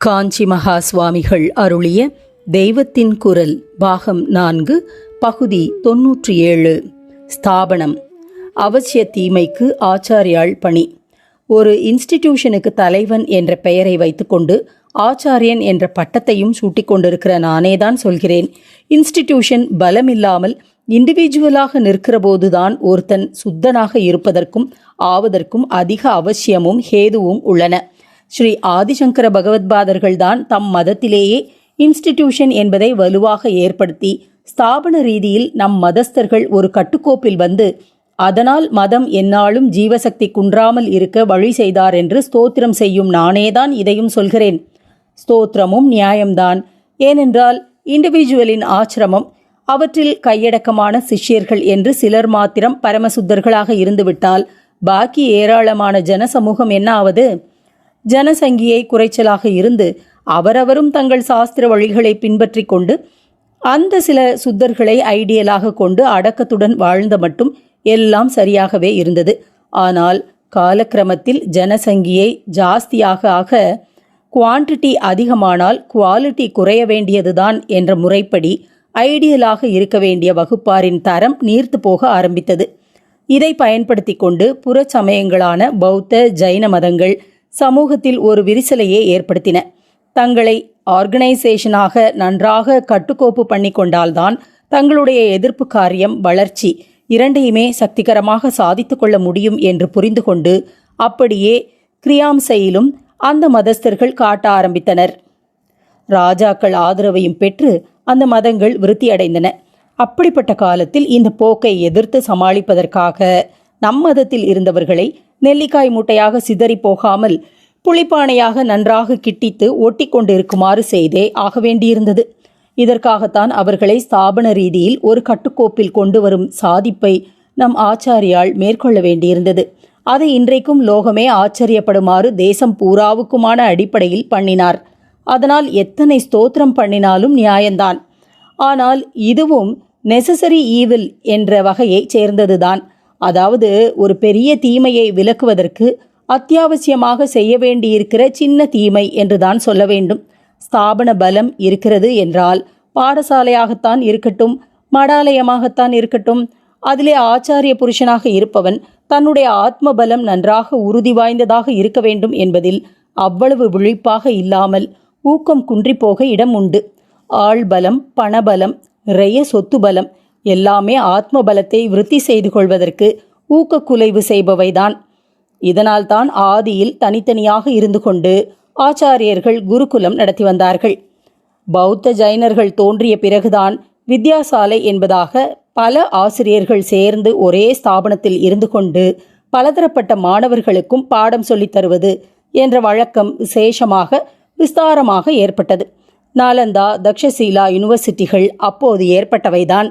காஞ்சி மகா சுவாமிகள் அருளிய தெய்வத்தின் குரல் பாகம் நான்கு பகுதி தொன்னூற்றி ஏழு ஸ்தாபனம். அவசிய தீமைக்கு ஆச்சாரியாள் பணி. ஒரு இன்ஸ்டிடியூஷனுக்கு தலைவன் என்ற பெயரை வைத்துக்கொண்டு ஆச்சாரியன் என்ற பட்டத்தையும் சூட்டிக்கொண்டிருக்கிற நானே நானேதான் சொல்கிறேன். இன்ஸ்டிடியூஷன் பலமில்லாமல் இண்டிவிஜுவலாக நிற்கிற போதுதான் ஒருத்தன் சுத்தனாக இருப்பதற்கும் ஆவதற்கும் அதிக அவசியமும் ஹேதுவும் உள்ளன. ஸ்ரீ ஆதிசங்கர பகவத்பாதர்கள்தான் தம் மதத்திலேயே இன்ஸ்டிடியூஷன் என்பதை வலுவாக ஏற்படுத்தி ஸ்தாபன ரீதியில் நம் மதஸ்தர்கள் ஒரு கட்டுக்கோப்பில் வந்து அதனால் மதம் என்னாலும் ஜீவசக்தி குன்றாமல் இருக்க வழி செய்தார் என்று ஸ்தோத்திரம் செய்யும் நானேதான் இதையும் சொல்கிறேன். ஸ்தோத்திரமும் நியாயம்தான். ஏனென்றால் இண்டிவிஜுவலின் ஆசிரமம் அவற்றில் கையடக்கமான சிஷ்யர்கள் என்று சிலர் மாத்திரம் பரமசுத்தர்களாக இருந்துவிட்டால் பாக்கி ஏராளமான ஜனசமூகம் என்ன ஆவது ஜனசங்கியை குறைச்சலாக இருந்து அவரவரும் தங்கள் சாஸ்திர வழிகளை பின்பற்றி கொண்டு அந்த சில சுத்தர்களை ஐடியலாக கொண்டு அடக்கத்துடன் வாழ்ந்த மட்டும் எல்லாம் சரியாகவே இருந்தது. ஆனால் காலக்கிரமத்தில் ஜனசங்கியை ஜாஸ்தியாக ஆக குவான்டிட்டி அதிகமானால் குவாலிட்டி குறைய வேண்டியதுதான் என்ற முறைப்படி ஐடியலாக இருக்க வேண்டிய வகுப்பாரின் தரம் நீர்த்து போக ஆரம்பித்தது. இதை பயன்படுத்தி கொண்டு புற சமயங்களான பௌத்த ஜைன மதங்கள் சமூகத்தில் ஒரு விரிசலையே ஏற்படுத்தின. தங்களை ஆர்கனைசேஷனாக நன்றாக கட்டுக்கோப்பு பண்ணி கொண்டால்தான் தங்களுடைய எதிர்ப்பு காரியம் வளர்ச்சி. இரண்டையுமே சக்திகரமாக சாதித்து கொள்ள முடியும் என்று புரிந்து கொண்டு அப்படியே கிரியாம்சையிலும் அந்த மதஸ்தர்கள் காட்ட ஆரம்பித்தனர். ராஜாக்கள் ஆதரவையும் பெற்று அந்த மதங்கள் விருத்தியடைந்தன. அப்படிப்பட்ட காலத்தில் இந்த போக்கை எதிர்த்து சமாளிப்பதற்காக நம் மதத்தில் இருந்தவர்களை நெல்லிக்காய் மூட்டையாக சிதறி போகாமல் புளிப்பானையாக நன்றாக கிட்டித்து ஒட்டி கொண்டிருக்குமாறு செய்தே ஆக வேண்டியிருந்தது. இதற்காகத்தான் அவர்களை ஸ்தாபன ரீதியில் ஒரு கட்டுக்கோப்பில் கொண்டு வரும் சாதிப்பை நம் ஆச்சாரியால் மேற்கொள்ள வேண்டியிருந்தது. அதை இன்றைக்கும் லோகமே ஆச்சரியப்படுமாறு தேசம் பூராவுக்குமான அடிப்படையில் பண்ணினார். அதனால் எத்தனை ஸ்தோத்திரம் பண்ணினாலும் நியாயந்தான். ஆனால் இதுவும் நெசசரி ஈவில் என்ற வகையைச் சேர்ந்ததுதான். அதாவது ஒரு பெரிய தீமையை விலக்குவதற்கு அத்தியாவசியமாக செய்ய வேண்டியிருக்கிற சின்ன தீமை என்றுதான் சொல்ல வேண்டும். ஸ்தாபன பலம் இருக்கிறது என்றால் பாடசாலையாகத்தான் இருக்கட்டும் மடாலயமாகத்தான் இருக்கட்டும் அதிலே ஆச்சாரிய புருஷனாக இருப்பவன் தன்னுடைய ஆத்ம பலம் நன்றாக உறுதி வாய்ந்ததாக இருக்க வேண்டும் என்பதில் அவ்வளவு விழிப்பாக இல்லாமல் ஊக்கம் குன்றிப்போக இடம் உண்டு. ஆள் பலம் பணபலம் நிறைய சொத்து பலம் எல்லாமே ஆத்ம பலத்தை விருத்தி செய்து கொள்வதற்கு ஊக்கக்குலைவு செய்பவைதான். இதனால்தான் ஆதியில் தனித்தனியாக இருந்து கொண்டு ஆச்சாரியர்கள் குருகுலம் நடத்தி வந்தார்கள். பௌத்த ஜைனர்கள் தோன்றிய பிறகுதான் வித்யாசாலை என்பதாக பல ஆசிரியர்கள் சேர்ந்து ஒரே ஸ்தாபனத்தில் இருந்து கொண்டு பலதரப்பட்ட மாணவர்களுக்கும் பாடம் சொல்லித் தருவது என்ற வழக்கம் விசேஷமாக விஸ்தாரமாக ஏற்பட்டது. நாலந்தா தக்ஷசீலா யூனிவர்சிட்டிகள் அப்போது ஏற்பட்டவைதான்.